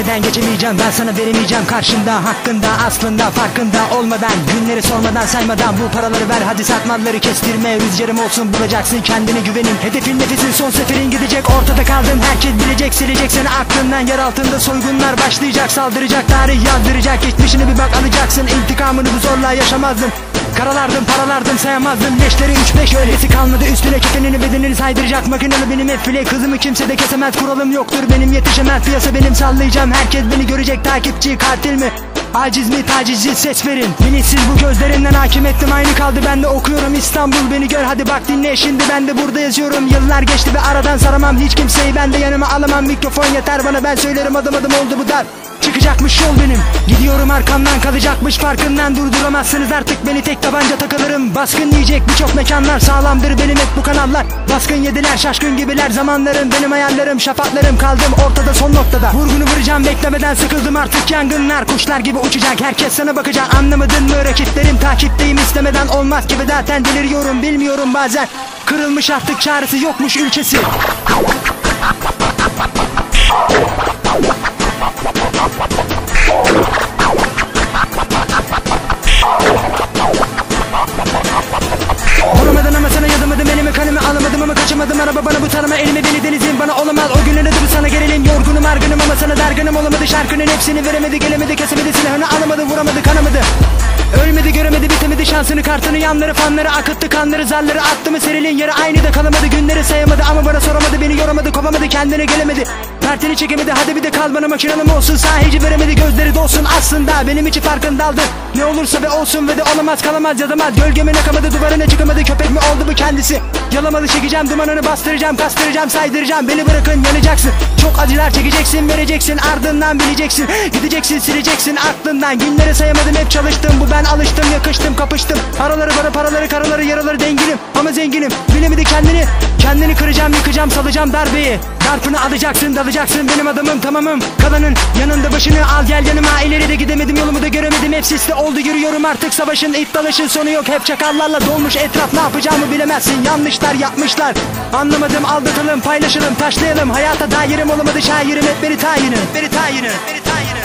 Vermeden geçemeyeceğim ben sana veremeyeceğim. Karşında Hakkında aslında farkında olmadan Günleri sormadan saymadan bu paraları ver. Hadi satmaları kestirme rüzgarım olsun bulacaksın kendine güvenin Hedefin nefesin son seferin gidecek ortada kaldın. Herkes bilecek silecek seni aklından Yer altında soygunlar başlayacak saldıracak Tarih yazdıracak geçmişini bir bak alacaksın. İntikamını bu zorla yaşamazdın. Karalardım paralardım sayamazdım. Leşleri üç beş öylesi kalmadı. Üstüne kefenini bedenini saydıracak Makinalı benim hep file kızımı kimse de kesemez Kuralım yoktur. Benim yetişemez piyasa benim sallayacağım Herkes beni görecek takipçi katil mi? Aciz mi tacizci? Ses verin. Bilinçsiz bu gözlerinden hakim ettim. Aynı kaldı. Ben de okuyorum İstanbul. Beni gör. Hadi bak dinle. Şimdi ben de burada yazıyorum. Yıllar geçti ve aradan saramam hiç kimseyi. Ben de yanıma alamam. Mikrofon yeter bana. Ben söylerim. Adım adım oldu bu dar Çıkacakmış yol benim. Gidiyorum arkamdan. Kalacakmış farkından Durduramazsınız artık beni. Tek tabanca takılırım. Baskın yiyecek birçok mekanlar Sağlamdır benim hep bu kanallar. Baskın yediler şaşkın gibiler. Zamanlarım benim hayallerim şafaklarım. Kaldım ortada son noktada. Vurgunu vuracağım beklemeden sıkıldım. Artık yangınlar Kuşlar gibi uçacak herkes sana bakacak. Anlamadın mı rakiplerim? Takipteyim istemeden olmaz gibi zaten deliriyorum. Bilmiyorum bazen Kırılmış artık çaresi yokmuş ülkesi. Alamadım ama kaçamadım. Araba bana bu tanıma elimi beni denizim bana olamaz. O günün adı bu sana gelelim yorgunum argınım ama sana dargınım olamadı. Şarkının hepsini veremedi gelemedi kesemedi. Silahını alamadı vuramadı kanamadı. Ölmedi göremedi bitemedi. Şansını kartını yanları fanları akıttı. Kanları zarları attı mı? Serilin yeri aynı da kalamadı. Günleri sayamadı ama bana soramadı. Beni yoramadı kovamadı. Kendine gelemedi Pertini çekemedi hadi bir de kal bana makinalı olsun. Sahici veremedi gözleri dolsun. Aslında benim için farkındaldı. Ne olursa ve olsun ve de olamaz kalamaz yazamaz. Gölgeme nakamadı duvarına çıkamadı köpek mi oldu bu kendisi? Yalamalı çekeceğim dumanını bastıracağım kastıracağım saydıracağım. Beni bırakın yanacaksın. Çok acılar çekeceksin vereceksin ardından bileceksin. Gideceksin sileceksin aklından. Günleri sayamadım hep çalıştım. Bu ben alıştım yakıştım kapıştım. Paraları bana paraları karaları yaraları denginim. Ama zenginim. Bilemedi kendini. Kendini kıracağım yıkacağım salacağım darbeyi Darpını alacaksın dalacaksın. Benim adamım tamamım. Kalanın yanında başını al gel yanıma. İleride gidemedim yolumu da göremedim. Hep sisli oldu yürüyorum artık. Savaşın ip dalışın sonu yok. Hep çakallarla dolmuş etraf. Ne yapacağımı bilemezsin. Yanlışlar yapmışlar. Anlamadım aldatalım paylaşalım taşlayalım. Hayata dairim olamadı şairim? Hep beni tayinim Beni tayinim Beni tayinim